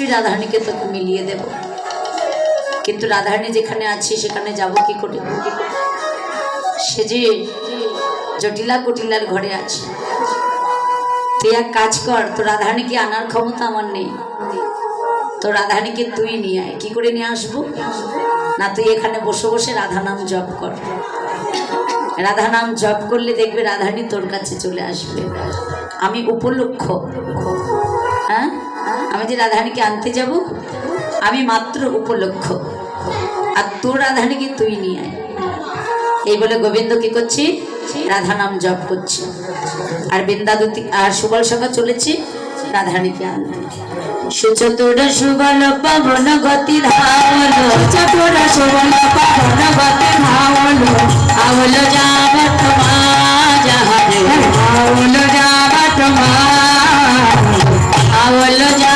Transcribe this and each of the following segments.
নিশ্চয়ই রাধারানীকে তোকে মিলিয়ে দেব। কিন্তু রাধারানী যেখানে আছি, সেখানে যাব কি করে? সে যে জটিলা কুটিলার ঘরে আছে। তুই এক কাজ কর, তো রাধারানীকে আনার ক্ষমতা আমার নেই। তো রাধারানীকে তুই নিয়ে আয়। কি করে নিয়ে আসব? না, তুই এখানে বসে বসে রাধা নাম জপ কর। রাধা নাম জপ করলে দেখবে রাধারানী তোর কাছে চলে আসবে। আমি উপলক্ষ। আমি যে রাধারানীকে আনতে যাব, আমি মাত্র উপলক্ষ। আর তোর রাধারানীকে তুই নিয়ে আয়। এই বলে গোবিন্দ কি করছি? রাধা নাম জপ করছি। আর বৃন্দাদতি, আর সুবল সখা চলেছে রাধারানীকে আনতে। সুচতুর সুবল পবন গতি ধাবল চতুর সুবল পবন গতি ধাবল আবল যাবত মা যাহারে আবল যাবত মা আবল যাবত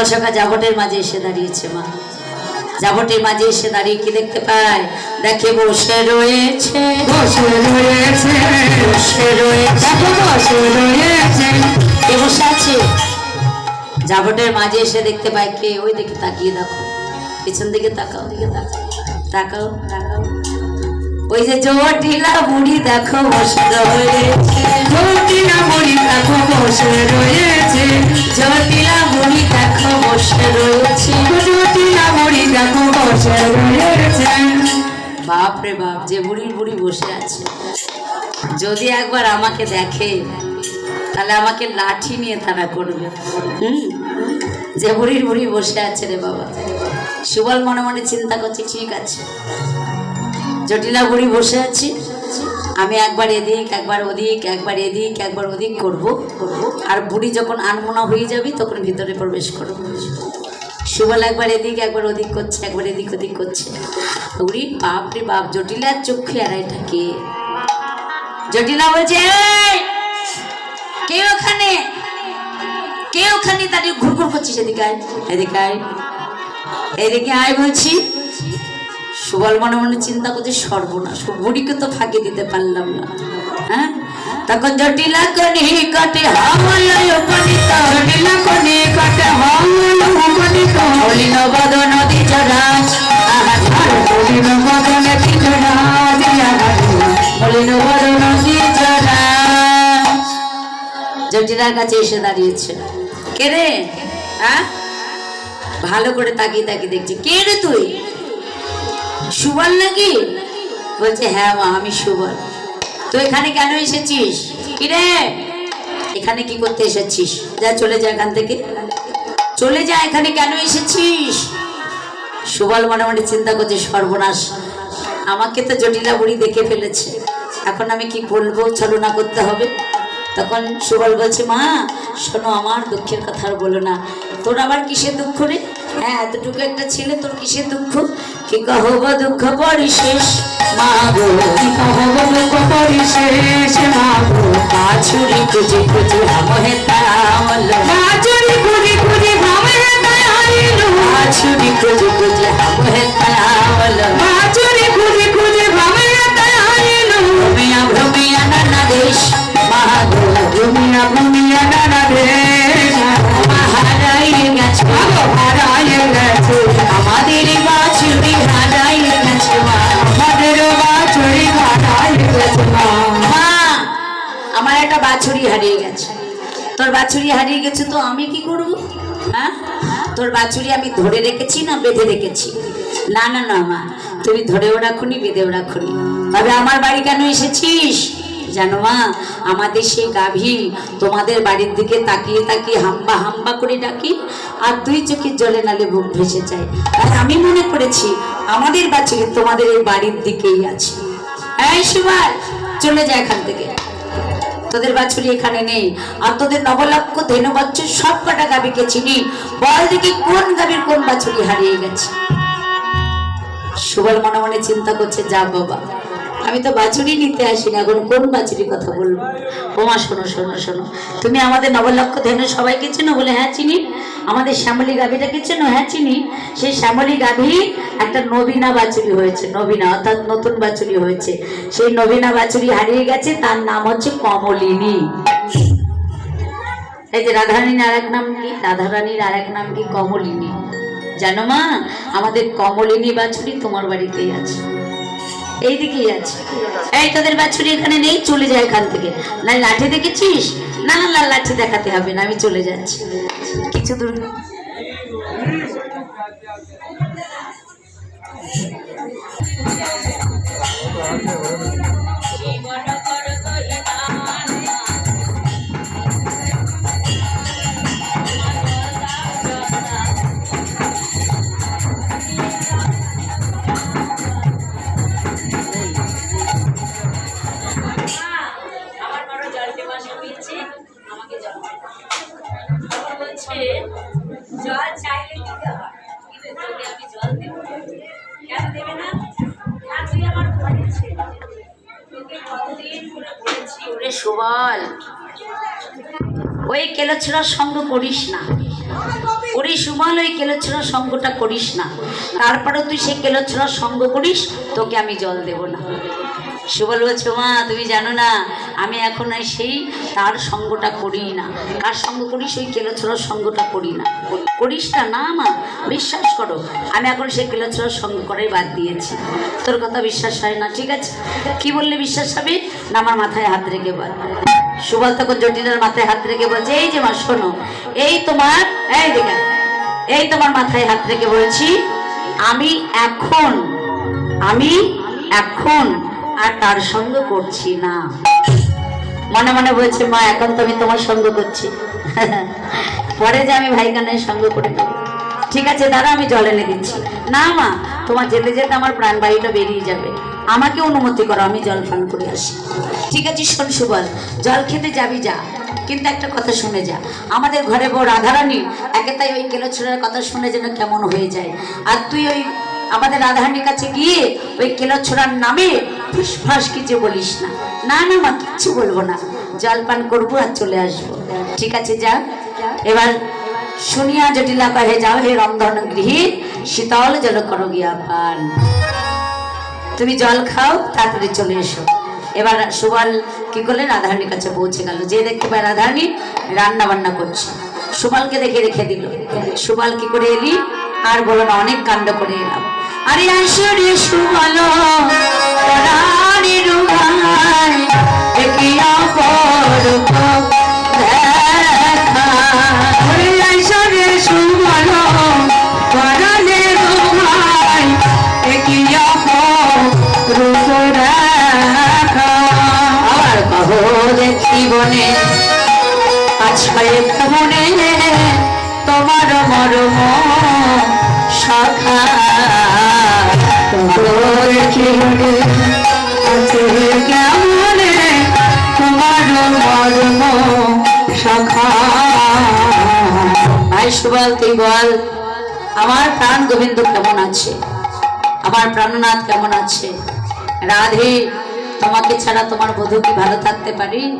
সুবল সখা যাবটের মাঝে এসে দাঁড়িয়েছে মা। যাবটের মাঝে এসে দাঁড়িয়ে কি দেখতে পায়? দেখে বসে রয়েছে। বসে রয়েছে বসে রয়েছে বসে রয়েছে। কে বসে আছে? যাবটের মাঝে এসে দেখতে পায় কে? ওই দিকে তাকিয়ে দেখো। পিছন দিকে তাকাও দিকে তাকাও। তাকাও তাকাও। ওই যে জটিলা বুড়ি দেখো বসে রয়েছে। জটিলা বুড়ি দেখো বসে রয়েছে। জটিলা বুড়ি দেখো বসে রয়েছে। জটিলা বুড়ি দেখো বসে রয়েছে। বাপ রে বাপ, যে বুড়ির বুড়ি বসে আছে। যদি একবার আমাকে দেখে, তাহলে আমাকে লাঠি নিয়ে তারা করবে। হুম? যে বুড়ির বুড়ি বসে আছে রে বাবা। সুবল মনে মনে চিন্তা করছে, ঠিক আছে। জটিলা বুড়ি বসে আছি। আমি একবার এদিক একবার ওদিক একবার এদিক একবার ওদিক করব। করব আর বুড়ি যখন আনমোনা হয়ে যাবি তখন ভিতরে প্রবেশ করব। সুবল একবার এদিক একবার ওদিক করছে একবার এদিক ওদিক করছে। বুড়ি বাপ রে বাপ জটিলার চক্ষু এড়াই থাকে। জটিলা বলছে "এই, কে ওখানে? কে ওখানে? তাদের ঘুরঘুর করছিস এদিকে আয় এদিকে আয়। এদিকে আয় বলছি সুবল মনে মনে চিন্তা করছে, সর্বনাশ বুড়িকে তো ফাঁকি দিতে পারলাম না। হ্যাঁ? তখন জটিলা কনি কাটে জটিলা কনি কাটে জটিলার কাছে এসে দাঁড়িয়েছে। কে রে? হ্যাঁ? ভালো করে তাকিয়ে তাকিয়ে দেখছি। কে রে তুই? সুবল নাকি? বলছে হ্যাঁ মা, আমি সুবল। তো এখানে কেন এসেছিস? কি রে এখানে কি করতে এসেছিস? যা, চলে যা এখান থেকে। চলে যা, এখানে কেন এসেছিস? সুবল মনে মনে চিন্তা করছে, সর্বনাশ, আমাকে তো জটিলা বুড়ি দেখে ফেলেছে। এখন আমি কি বলব, ছলনা করতে হবে? তখন সুবল বলছে, মা, শোনো, আমার দুঃখের কথা আর বলো না। তোর আবার কিসের দুঃখ রে? হ্যাঁ এতটুকু একটা ছেলে তোর কিসের দুঃখ? কি কহব দুঃখ পরিশেষ মা গো কি কহব দুঃখ পরিশেষ মা গো বাছুরি খুঁজে খুঁজে আমহে তামল বাছুরি খুঁজে খুঁজে আমহে তাইলো বাছুরি খুঁজে খুঁজে আমহে তামল বাছুরি খুঁজে খুঁজে আমহে তাইলো ভূমিয়া ভূমিয়া নানা দেশ। মা গো ভূমিয়া ভূমিয়া হারিয়ে গেছে। তোর বাছুরি হারিয়ে গেছে তো আমি কি করব? হ্যাঁ? তোর বাছুরি আমি ধরে রেখেছি না বেঁধে রেখেছি? না না না, মা তুমি ধরেও রাখুনি, বেঁধেও রাখুনি। তবে আমার বাড়ি কেন এসেছিস? জানো মা, আমাদের সেই গাভী তোমাদের বাড়ির দিকে তাকিয়ে তাকিয়ে হাম্বা হাম্বা করে ডাকি, আর দুই চোখের জলে নালে বুক ভেসে যায়। তাই আমি মনে করেছি, আমাদের বাছুরি তোমাদের এই বাড়ির দিকেই আছে। এই সুভাষ, চলে যায় এখান থেকে। তোদের বাছুরি এখানে নেই। আর তোদের নবলক্ষ ধেনু বাচ্চু সব কটা গাবিকে চিনি। বল দেখি কোন গাবির কোন বাছুরি হারিয়ে গেছে। সুবল মনে মনে চিন্তা করছে, যা বাবা। আমি তো বাছুরি নিতে আসি না, এখন কোন বাছুরির কথা বলব? বোমা, শোনো শোনো শোনো। তুমি আমাদের নবলক্ষ ধেনু সবাইকে চেনো বলে হ্যাঁ চিনি? আমাদের শ্যামলী গাভীটাকে চেনো হ্যাঁ চিনি? সেই শ্যামলী গাভী একটা নবীনা বাছুরি হয়েছে, নবীনা, অর্থাৎ নতুন বাছুরি হয়েছে। সেই নবীনা বাছুরি হারিয়ে গেছে, তার নাম হচ্ছে কমলিনী। এই যে রাধারানীর আর এক নাম কি? রাধারানীর আর এক নাম কি? কমলিনী। জানো মা, আমাদের কমলিনী বাছুরি তোমার বাড়িতেই আছে। এইদিকেই আছে। এই তোদের বাছুরি এখানে নেই, চলে যায় এখান থেকে। না লাঠি দেখেছিস? না না লাঠি দেখাতে হবে না, আমি চলে যাচ্ছি। কিছু দূর আমার বলছে জল চাইলে দিতে হয়। আমি জল কেন দেবে না? না তুই আমার তোকে কতদিন করে বলেছি। ওরে সুবল, ওই সঙ্গ করিস না। ওরে সুবল, ওই কেলোছড়ার সঙ্গটা করিস না। তারপরেও তুই সেই কেলোছড়ার সঙ্গ করিস, তোকে আমি জল দেব না। সুবল বলছে মা তুমি জানো না, আমি এখন আর সেই তার সঙ্গটা করি না। কার সঙ্গ করিস ওই কেলোছড়ার সঙ্গটা করি না। করিস না না মা, বিশ্বাস করো, আমি এখন সেই কেলোছড়ার সঙ্গ করাই বাদ দিয়েছি। তোর কথা বিশ্বাস হয় না, ঠিক আছে? কি বললে বিশ্বাস হবে? না, আমার মাথায় হাত রেখে বল। সুবল তখন জটিলার মাথায় হাত রেখে বলছে এই যে মা, শোনো, এই তোমার, এই দেখে, এই তোমার মাথায় হাত রেখে বলছি, আমি এখন আমি এখন আর তার সঙ্গ করছি না। মনে মনে বলছে, মা, এখন তো আমি তোমার সঙ্গ করছি। পরে যে আমি ভাইগানের সঙ্গ করে দেবো ঠিক আছে, দাদা, আমি জল এনে দিচ্ছি। না, মা, তোমার যেতে যেতে আমার প্রাণবায়ুটা বেরিয়ে যাবে। আমাকে অনুমতি করো, আমি জল পান করে আসি। ঠিক আছে, শোন সুবল, জল খেতে যাবি যা, কিন্তু একটা কথা শুনে যা। আমাদের ঘরে বউ রাধারানী, একে তাই ওই কেলোছড়ার কথা শুনে যেন কেমন হয়ে যায়। আর তুই ওই আমাদের রাধারানীর কাছে গিয়ে ওই কেলোছড়ার নামে ফুসফাস কিছু বলিস না। না না, মা, কিচ্ছু বলব না। জল পান করব আর চলে আসব। ঠিক আছে, যা। এবার শুনিয়া জটিলা কহে যাও হে রন্ধন গৃহী, শীতল জল করো গিয়া পান। তুমি জল খাও, তারপরে চলে এসো। এবার সুবল কি করলে? রাধারানীর কাছে পৌঁছে গেল। যে দেখতে পায় রাধারানী রান্না বান্না করছে। সুবলকে দেখে রেখে দিল। সুবল কি করে এলি? আর বলো না, অনেক কাণ্ড করে এলাম। আরে আসো রে সুবল রানী রুহাই একই অপরূপ দেখা। আরে আসো রে আমার প্রাণ গোবিন্দ কেমন আছে? আমার প্রাণনাথ কেমন আছে? রাধে, তোমাকে ছাড়া তোমার বধূ কি ভালো থাকতে পারি?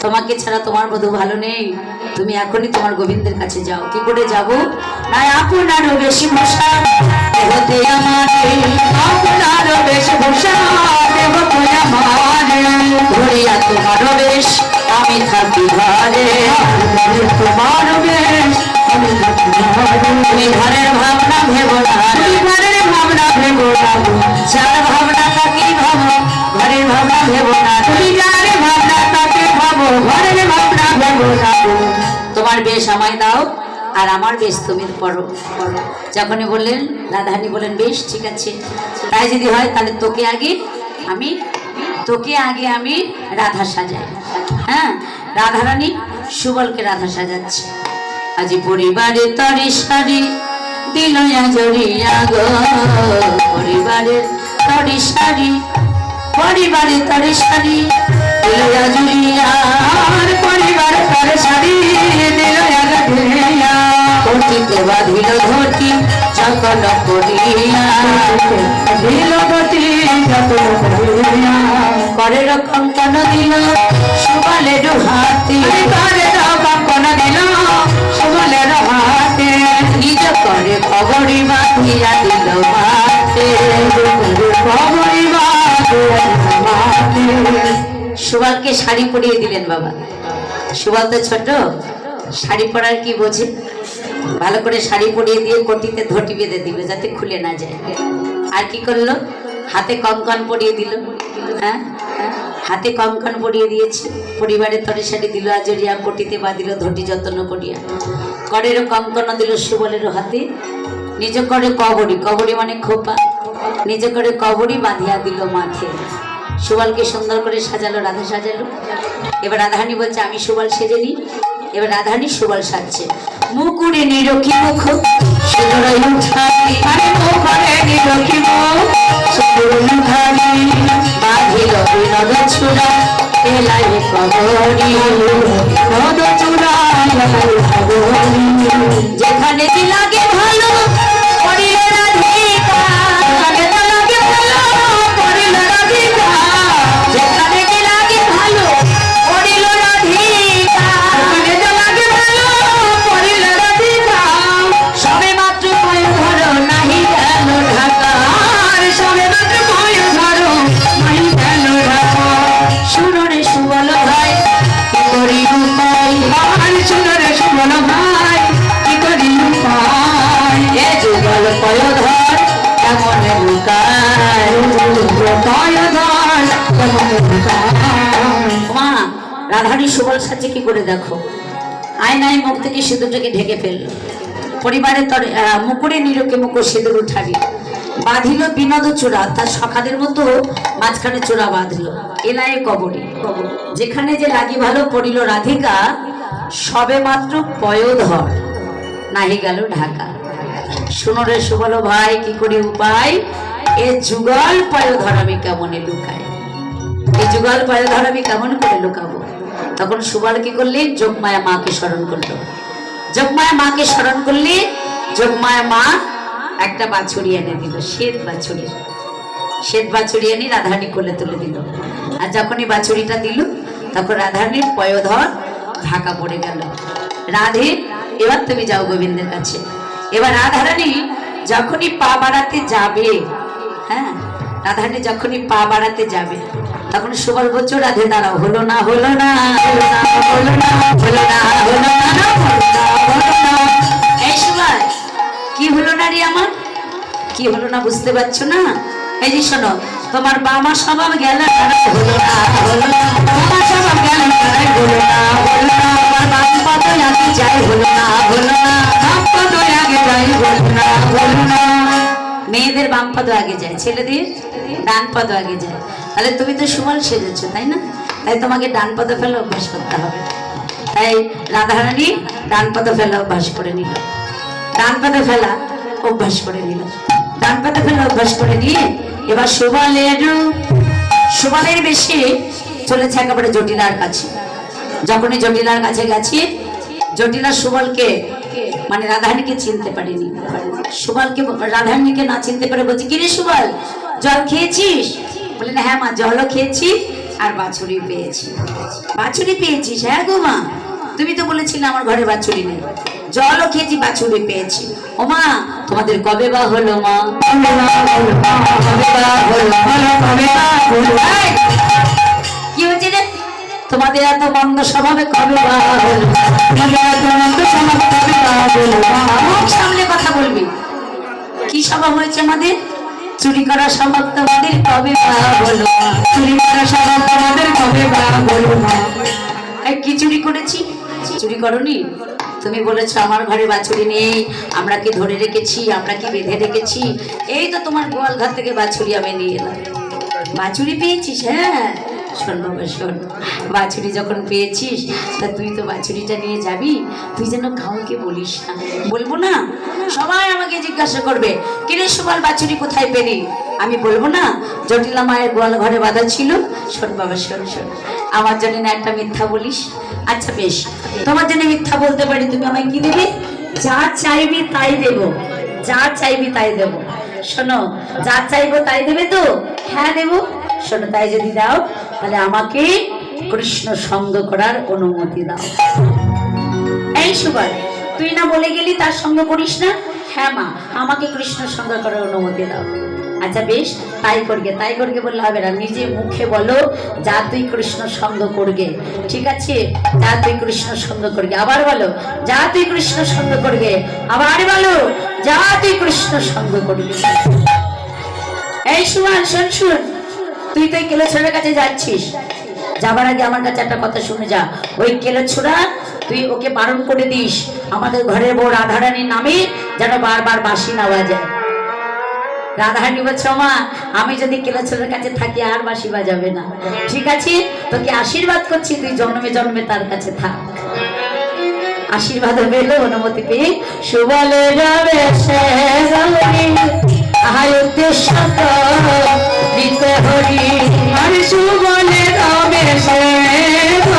তোমাকে ছাড়া তোমার বধূ ভালো নেই। তুমি এখনই তোমার গোবিন্দের কাছে যাও। কি করে যাব? না আপনার বেশি ভূষা থাকি থাকি ঘরের ভাবনা ভেবো ভাবনা ভেবো না। যার ভাবনা তাকে ভাবো, ঘরের ভাবনা ভেবো তুমি যার ভাবনা তাকে ভাবো, ঘরের ভাবনা ভেবো না। তোমার বেশ আমায় দাও। আর আমার বেশ, তুমি পড়ো যখনই বললেন, রাধারানী বললেন, বেশ, ঠিক আছে। তাই যদি হয়, তাহলে তোকে আগে আমি, তোকে আগে আমি রাধা সাজাই। হ্যাঁ রাধারানী সুবলকে রাধা সাজাচ্ছে। আজি পরিবারে তরি সারি দিল জড়িয়া গো। পরিবারের তরি সারি, পরিবারে তরি সারি দিল জড়িয়া। পরিবার তরি সারি দিল জড়িয়া। করিয়া দিল সুবলের হাতে করে দিল? সুবলের হাতে, নিজ করে বাঁধিয়া দিল বাতে শাড়ি পরিয়ে দিলেন বাবা। সুবল তো ছোট, শাড়ি পরার কি বোঝে? ভালো করে শাড়ি পরিয়ে দিয়ে কটিতে ধটি বেঁধে দিবে যাতে খুলে না যায়। আর কি করল? হাতে কঙ্কন পরিয়ে দিল। হ্যাঁ? হাতে কঙ্কন পরিয়ে দিয়েছে। পরিবারের তরে শাড়ি দিল, আজরিয়া কটিতে বাঁধিল ধটি যত্ন করিয়া। করেরও কঙ্কন দিল সুবলেরও হাতে। নিজ করে কবরি কবরি মানে খোপা। নিজ করে কবরি বাঁধিয়া দিল মাথে সুবলকে সুন্দর করে সাজালো, রাধা সাজালো। এবার রাধারানী বলছে, আমি সুবল সেজে নিই। এবার রাধারানী সুবল সাজছে। মুকুরে নিরক্ষী মুখ সুন্দর মুখারি আরে মুখরে নিরক্ষী মুখ সুন্দর মুখারি বাঁধিল বিনোদ এলাই কবরি মদ রাধারী সুবল সাজে কি করে দেখো? আয়নায় মুখ থেকে সিঁদুরটাকে ঢেকে ফেলল। পরিবারের তরে মুকুরে নিরকে মুকুর সিঁদুর উঠাবি বাঁধিল বিনোদ চূড়া, তার সখাদের মতো মাঝখানে চূড়া বাঁধলো। এনায়ে কবরী। যেখানে যে লাগি ভালো পড়িল রাধিকা, সবে মাত্র পয়োধর নাহি গেল ঢাকা। শুনো রে সুবল ভাই, কি করি উপায়? এ যুগল পয়োধর আমি কেমনে লুকাই? এই যুগল পায়ে ধর আমি কেমন করে লুকাবো? তখন সুবল কি করলি? যোগমায়া মাকে স্মরণ করল। যোগমায়া মাকে স্মরণ করলি যোগমায়া মা একটা বাছুরি এনে দিল, শ্বেত বাছুরি। শ্বেত বাছুরি এনে রাধারানী কোলে তুলে দিল। আর যখনই বাছুরিটা দিল, তখন রাধারানীর পয়োধর ঢাকা পড়ে গেল। রাধে, এবার তুমি যাও গোবিন্দের কাছে। এবার রাধারানী যখনই পা বাড়াতে যাবে হ্যাঁ রাধারানী যখনই পা বাড়াতে যাবে তখন সুবল বচ্চু রাধে তারা হলো না হলো না হলো না হলো না হলো না এই কি হলো না রে আমার কি হলো না বুঝতে পারছ না এই যে শোনো তোমার বাবা স্বভাব গেল মেয়েদের বাম পদ আগে যায় ছেলেদের ডান পদ আগে যায় তাহলে তুমি তো সুমল সেজেছো, তাই না? তাই তোমাকে ডান পাদে ফেলে অভ্যাস করতে হবে। তাই রাধারানী ডান পাদে ফেলে অভ্যাস করে নিল। ডান পাতে ফেলা অভ্যাস করে নিল। ডান পাতে ফেলা অভ্যাস করে নিয়ে এবার সুবলের সুবলের বেশি চলেছে একেবারে জটিলার কাছে। যখনই জটিলার কাছে গেছি, জটিলা সুবলকে মানে রাধারানীকে চিনতে পারিনি। সুবলকে রাধারানীকে না চিনতে পারে বলছে, কিরে সুবল জল খেয়েছিস? বলে না হ্যাঁ মা, জলও খেয়েছি আর বাছুরি পেয়েছি। বাছুরি পেয়েছিস হ্যাঁ গো মা? তুমি তো বলেছিলে আমার ঘরে বাছুরি নেই। জলও খেয়েছি বাছুরি পেয়েছি। ও মা, তোমাদের কবে বা হলো মা? কি হয়েছে রে? তোমাদের এত মন্দ স্বভাবে কবে বা হলো সামনে কথা বলবি? কি স্বভাব হয়েছে আমাদের? চুরি করা স্বভাব তোমাদের কবে বা বলো চুরি করা স্বভাব তোমাদের কবে বা বলো কি চুরি করেছি? চুরি করনি? তুমি বলেছ আমার ঘরে বাছুরি নেই, আমরা কি ধরে রেখেছি, আমরা কি বেঁধে রেখেছি? এই তো তোমার গোয়াল ঘর থেকে বাছুরি আমি নিয়ে এলাম। বাছুরি পেয়েছিস? হ্যাঁ। শোন শোন। বাছুরি যখন পেয়েছিস, তা তুই তো বাছুরিটা নিয়ে যাবি। তুই যেন কাউকে বলিস না। বলব না? সবাই আমাকে জিজ্ঞাসা করবে, কিরে সুবল, বাছুরি কোথায় পেলি? আমি বলব না, জটিলা মায়ের গোয়াল ঘরে বাঁধা ছিল। শোন বাবা, শোন শোন। আমার জন্য না একটা মিথ্যা বলিস? আচ্ছা বেশ, তোমার জন্য মিথ্যা বলতে পারি, তুমি আমায় কি দেবে? যা চাইবি তাই দেব। যা চাইবি তাই দেব। শোনো, যা চাইব তাই দেবে তো? হ্যাঁ দেব। শোনো, তাই যদি দাও তাহলে আমাকে কৃষ্ণ সঙ্গ করার অনুমতি দাও। এই সুবার তুই না বলে গেলি তার সঙ্গ করিস না? হ্যাঁ মা, আমাকে কৃষ্ণ সঙ্গ করার অনুমতি দাও। আচ্ছা বেশ, তাই করবে তাই করবে বললে হবে না। নিজে মুখে বলো, যা তুই কৃষ্ণ সঙ্গ করবে ঠিক আছে? যা তুই কৃষ্ণ সঙ্গ করবে আবার বলো, যা তুই কৃষ্ণ সঙ্গ করবে আবার বলো, যা তুই কৃষ্ণ সঙ্গ করবে। এই সুমান শোন, শুন। তুই তো কেলো ছেলের কাছে যাচ্ছিস। যাবার আগে আমার কাছে একটা কথা শুনে যা। ওই কেলো ছোড়া, তুই ওকে বারণ করে দিস। আমাদের ঘরের বউ রাধারানীর নামে যেন বারবার বাসি না বাজায় রাধারানী বলছে মা আমি যদি কেলাচরের কাছে থাকি, আর বাসি বাজাবে না। ঠিক আছে? তোকে আশীর্বাদ করছি, তুই জন্মে জন্মে তার কাছে থাক। আশীর্বাদ পেলে অনুমতি পেয়ে সুবলে যাবে সে আহার উদ্দেশ্য তো দিতে হরি আর সুবলে রবে সে